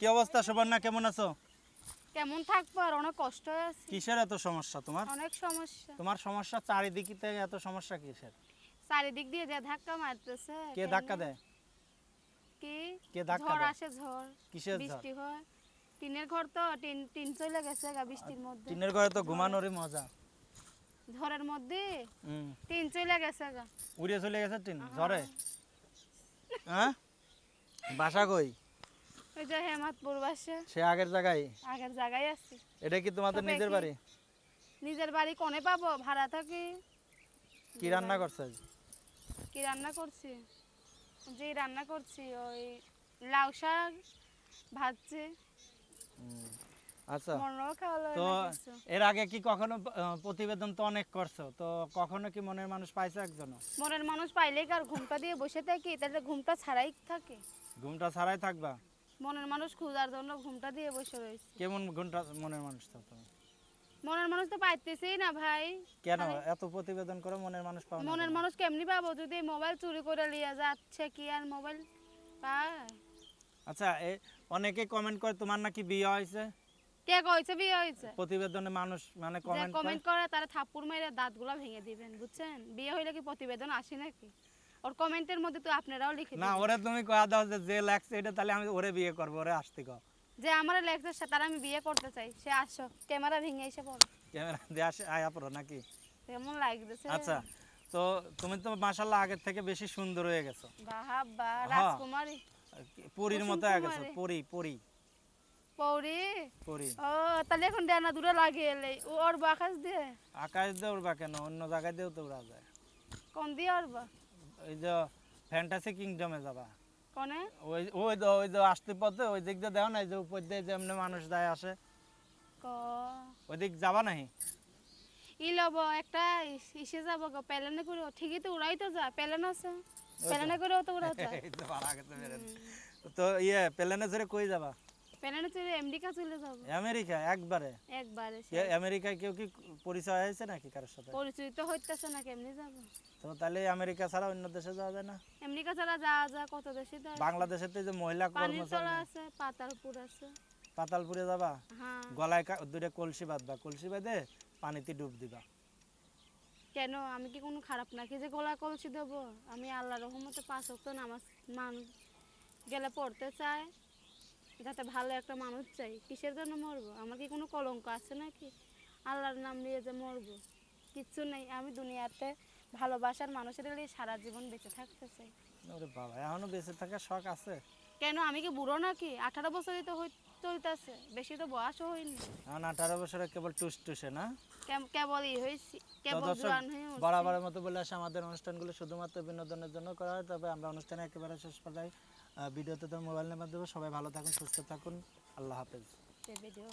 কি অবস্থা? সুবর্ণা কেমন আছো? কেমন থাকব আর অনেক কষ্ট আছে। কিসের এত সমস্যা তোমার? অনেক সমস্যা। তোমার সমস্যা চারিদিকে এত সমস্যা কিসের? চারিদিক দিয়ে যে ধাক্কা মারতেছে কে ধাক্কা দেয়? কি? কে ধাক্কা ঝড় আসে ঝড়। কিসের ঝড়? বৃষ্টি হয়। টিনের ঘর তো টিন টিন চলে গেছে গা বৃষ্টির মধ্যে। টিনের ঘরে তো ঘুমানোরই মজা। ঝড়ের মধ্যে? টিন চলে গেছে গা। উড়িয়ে চলে গেছে টিন ঝড়ে? হ্যাঁ? বাসা কই? ওই যে হেমাতপুর বাসা। সে আগের জায়গায়? আগের জায়গায় আছি। এটা কি তোমাদের নিজের বাড়ি? নিজের বাড়ি কোনে পাবো? ভাড়া থাকি কি? রান্না করছে আজ? কি রান্না করছি? যে রান্না করছি ওই লাউ শাক ভাজছি। আচ্ছা। তো এর আগে কি কখনো প্রতিবেদন তো অনেক করছ? তো কখনো কি মনের মানুষ পাইছে একজন মনের মানুষ পাইলে কি আর ঘুমটা দিয়ে বসে থাকি? তাহলে ঘুমটা ছাড়াই থাকে। ঘুমটা ছাড়াই থাকবা? মনের মানুষ খোঁজার জন্য ঘুমটা দিয়ে বসে রয়েছে। কেমন ঘুমটা মনের মানুষ তো? তুমি মনের মানুষ তো পাইতেছেই না ভাই। কেন? এত প্রতিবেদন করে মনের মানুষ পাও না মনের মানুষ কেমনি পাবো যদি মোবাইল চুরি করে লিয়ে যাচ্ছে কি আর মোবাইল? পায় আচ্ছা এ অনেকে কমেন্ট করে তোমার নাকি বিয়ে হয়েছে? কে কইছে বিয়ে হয়েছে? প্রতিবেদনে মানুষ মানে কমেন্ট কমেন্ট করে তারা থাপ্পড় মেরে দাঁতগুলো ভেঙে দিবেন বুঝছেন? বিয়ে হইলে কি প্রতিবেদন আসে নাকি? ওর কমেন্টের মধ্যে তো আপনারাও লিখে না ওরে তুমি কয়া দাও যে যে লাগছে এটা তাহলে আমি ওরে বিয়ে করব ওরে আসতে কও। যে আমার লেগছে তারা আমি বিয়ে করতে চাই। সে আসো ক্যামেরা ভেঙে এসে পড়ো। ক্যামেরা দিয়ে আসে আয়া পড়ো নাকি? কেমন লাগতেছে। আচ্ছা তো তুমি তো মাশাল্লাহ আগের থেকে বেশি সুন্দর হয়ে গেছো। বাহাব্বা হ্যাঁ। রাজকুমারী। পরীর মতো হয়ে গেছো। কুমারী। পরি পরি। পৌরি? ও তাহলে এখন ডানা দূরে লাগিয়ে এলে। ওর বাকাস দিয়ে? আকাশ দিয়ে উড়বা কেন? অন্য জায়গায় দিয়েও তো উড়া যায়। কোন দিয়ে ওর বা ওই যে ফ্যান্টাসি কিংডমে যাবা। কোনে? ওই ওই যে ওই যে আসতে পথে ওই দিক দিয়ে দেও না যে উপর দিয়ে যেমনি মানুষ যায় আসে। ক? ওই দিক যাবা নাহি? ই লব একটা ইস- যাব গো পেলেনে করে ঠিকই তো উড়াই তো যা পেলেন আছে। পেলেনে করেও তো উড়া যায় তো। তো ইয়ে প্লেনে ধরে কই যাবা? পেলেনে চলে আমেরিকা চলে যাব। আমেরিকা একবারে? একবারে আমেরিকায় কেউ কি পরিচয় হয়েছে নাকি কারোর সাথে? পরিচয় তো হইতেছে না কেমনি যাব? তো তাহলে আমেরিকা ছাড়া অন্য দেশে যাওয়া যায় না? আমেরিকা ছাড়া যাওয়া যায় কত দেশে তো বাংলাদেশে তো যে মহিলা কর্মচারী আছে পাতালপুর আছে। পাতালপুরে যাবা? হ্যাঁ। গলায় দুইটা কলসি বাঁধবা কলসি বেঁধে পানিতে ডুব দিবা। কেন? আমি কি কোনো খারাপ নাকি যে গলা কলসি দেব? আমি আল্লাহ রহমতে পাঁচ অক্ট নামাজ মান গেলে পড়তে চাই যাতে ভালো একটা মানুষ চাই। কিসের জন্য মরবো? আমার কি কোনো কলঙ্ক আছে নাকি? আল্লাহর নাম নিয়ে যে মরবো? কিচ্ছু নেই। আমি দুনিয়াতে ভালোবাসার মানুষের লিয়ে সারা জীবন বেঁচে থাকতে চাই। ওরে বাবা এখনও বেঁচে থাকার শখ আছে? কেন? আমি কি বুড়ো নাকি? আঠারো বছরই তো হই- চলতেছে বেশি তো বয়সও হয়নি। এখন আঠারো বছরে কেবল টুস টুসে না? কেবলই হয়েছি কেবল। বরাবরের মতো বলে আসে আমাদের অনুষ্ঠানগুলো শুধুমাত্র বিনোদনের জন্য করা হয় তবে আমরা অনুষ্ঠানে একেবারে শেষ পর্যায়ে ভিডিওতে তো মোবাইল নাম্বার দেবো। সবাই ভালো থাকুন সুস্থ থাকুন। আল্লাহ হাফেজ। ভিডিও